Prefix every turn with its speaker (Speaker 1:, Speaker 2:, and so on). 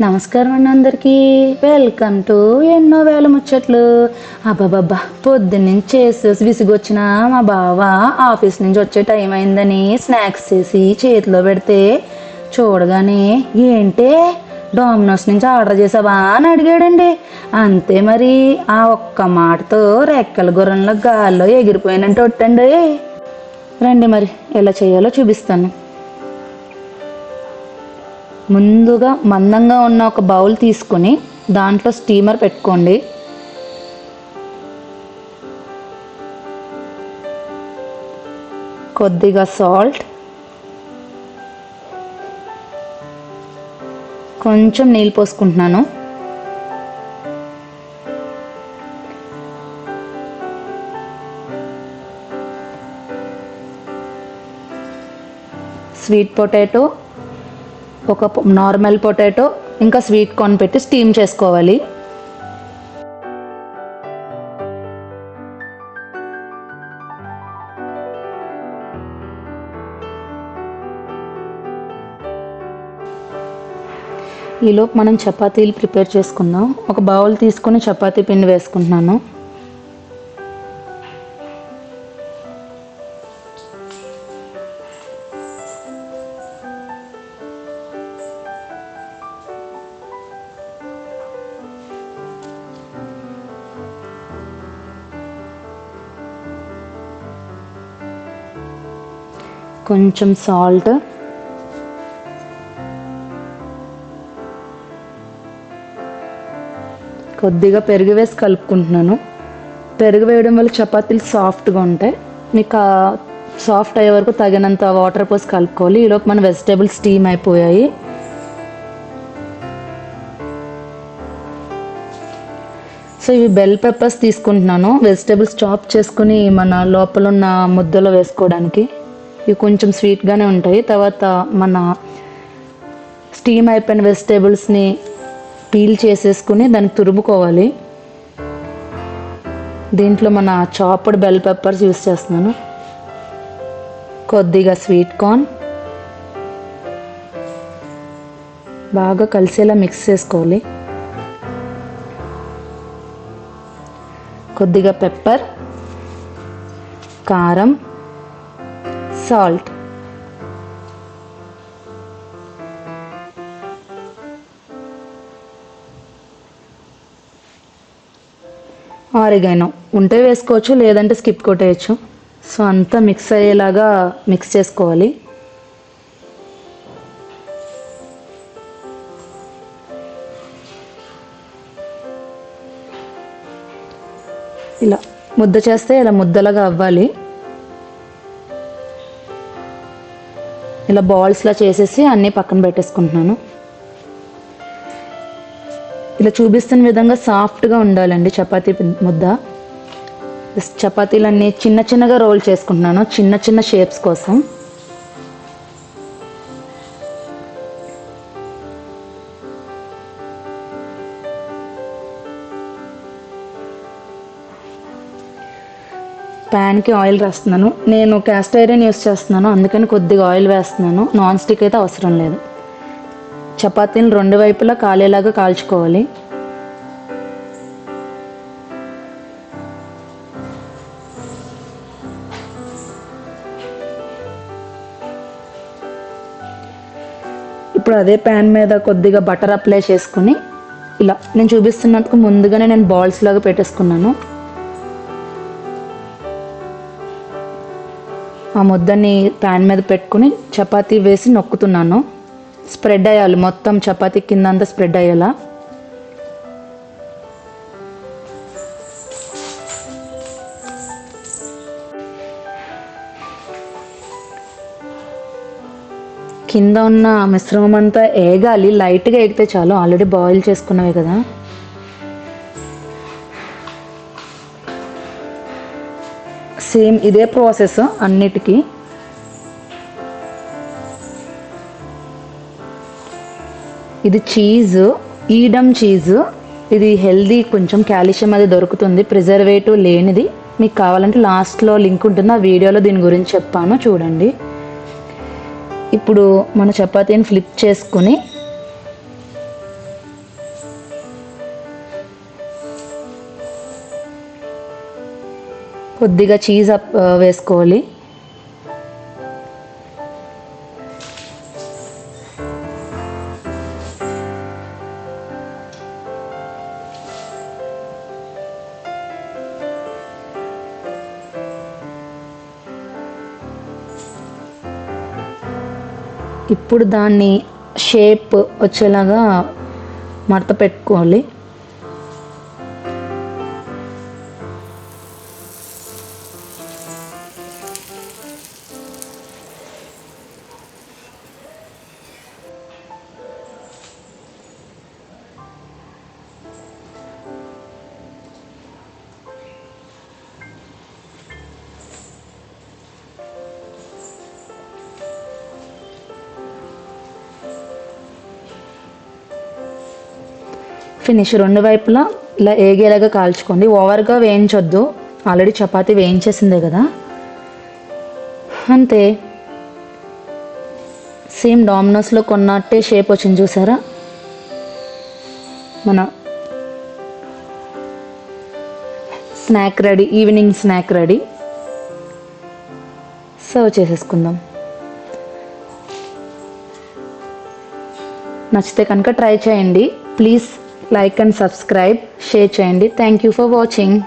Speaker 1: నమస్కారం అండి అందరికీ. వెల్కమ్ టు ఎన్నో వేల ముచ్చట్లు. అబ్బాబ్బా పొద్దున్నుంచి చేసేసి విసిగొచ్చిన మా బావ ఆఫీస్ నుంచి వచ్చే టైం అయిందని స్నాక్స్ చేసి చేతిలో పెడితే చూడగానే ఏంటే? డామినోస్ నుంచి ఆర్డర్ చేసావా? అని అడిగాడండి. అంతే మరి ఆ ఒక్క మాటతో రెక్కల గుర్రంలో గాల్లో ఎగిరిపోయినట్టు ఒట్టండి. రండి మరి ఎలా చేయాలో చూపిస్తాను. ముందుగా మందంగా ఉన్న ఒక బౌల్ తీసుకొని దాంట్లో స్టీమర్ పెట్టుకోండి. కొద్దిగా సాల్ట్ కొంచెం నీళ్ళు పోసుకుంటున్నాను. స్వీట్ పొటాటో ఒక పొ- నార్మల్ పొటాటో ఇంకా స్వీట్ కార్న్ పెట్టి స్టీమ్ చేసుకోవాలి. ఈలోపు మనం చపాతీలు ప్రిపేర్ చేసుకుందాం. ఒక బౌల్ తీసుకొని చపాతీ పిండి వేసుకుంటున్నాను. కొంచెం సాల్ట్ కొద్దిగా పెరుగు వేసి కలుపుకుంటున్నాను. పెరుగు వేయడం వల్ల చపాతీలు సాఫ్ట్గా ఉంటాయి. మీకు సాఫ్ట్ అయ్యే వరకు తగినంత వాటర్ పోసి కలుపుకోవాలి. ఈలోపు మన వెజిటేబుల్స్ స్టీమ్ అయిపోయాయి. సో ఇవి బెల్ పెప్పర్స్ తీసుకుంటున్నాను. వెజిటేబుల్స్ చాప్ చేసుకుని మన లోపల ఉన్న ముద్దలో వేసుకోవడానికి. ఇవి కొంచెం స్వీట్గానే ఉంటాయి. తర్వాత మన స్టీమ్ అయిపోయిన వెజిటేబుల్స్ని పీల్ చేసేసుకుని దాన్ని తురుముకోవాలి. దీంట్లో మన చాప్డ్ బెల్ పెప్పర్స్ యూస్ చేస్తున్నాను. కొద్దిగా స్వీట్ కార్న్ బాగా కలిసేలా మిక్స్ చేసుకోవాలి. కొద్దిగా పెప్పర్ కారం. సాల్ట్. ఆరిగానో. ఉంటే వేసుకోవచ్చు లేదంటే స్కిప్ కొట్టేయచ్చు. సో అంతా మిక్స్ అయ్యేలాగా మిక్స్ చేసుకోవాలి. ఇలా ముద్ద చేస్తే ఇలా ముద్దలాగా అవ్వాలి. ఇలా బాల్స్లా చేసేసి అన్నీ పక్కన పెట్టేసుకుంటున్నాను. ఇలా చూపిస్తున్న విధంగా సాఫ్ట్గా ఉండాలండి చపాతీ ముద్ద. చపాతీలన్నీ చిన్న చిన్నగా రోల్ చేసుకుంటున్నాను చిన్న చిన్న షేప్స్ కోసం. ప్యాన్కి ఆయిల్ రాస్తున్నాను. నేను క్యాస్ట్ ఐరన్ యూస్ చేస్తున్నాను. అందుకని కొద్దిగా ఆయిల్ వేస్తున్నాను. నాన్ స్టిక్ అయితే అవసరం లేదు. చపాతీలు రెండు వైపులా కాలేలాగా కాల్చుకోవాలి. ఇప్పుడు అదే ప్యాన్ మీద కొద్దిగా బటర్ అప్లై చేసుకుని ఇలా నేను చూపిస్తున్నందుకు ముందుగానే నేను బాల్స్ లాగా పెట్టేసుకున్నాను. ఆ ముద్దని ప్యాన్ మీద పెట్టుకుని చపాతీ వేసి నొక్కుతున్నాను. స్ప్రెడ్ అయ్యాలి. మొత్తం చపాతీ కింద అంతా స్ప్రెడ్ అయ్యేలా. కింద ఉన్న మిశ్రమం అంతా ఏగాలి. లైట్గా ఎగితే చాలు. ఆల్రెడీ బాయిల్ చేసుకున్నవి కదా. సేమ్ ఇదే ప్రాసెస్ అన్నిటికీ. ఇది చీజ్ ఈడమ్ చీజ్. ఇది హెల్దీ కొంచెం కాల్షియం అది దొరుకుతుంది. ప్రిజర్వేటివ్ లేనిది. మీకు కావాలంటే లాస్ట్లో లింక్ ఉంటుంది. ఆ వీడియోలో దీని గురించి చెప్పాను చూడండి. ఇప్పుడు మన చపాతీని ఫ్లిప్ చేసుకుని కొద్దిగా చీజ్ అప్ uh, వేసుకోవాలి. ఇప్పుడు దాన్ని షేప్ వచ్చేలాగా మడత పెట్టుకోవాలి. ఫినిష్ రెండు వైపులా ఇలా ఏగేలాగా కాల్చుకోండి. ఓవర్గా వేయించొద్దు. ఆల్రెడీ చపాతీ వేయించేసిందే కదా. అంతే. సేమ్ డామినోస్లో కొన్నట్టే షేప్ వచ్చింది చూసారా? మన snack ready evening snack ready serve చేసేసుకుందాం. నచ్చితే కనుక ట్రై చేయండి. Please like and subscribe share చేయండి. Thank you for watching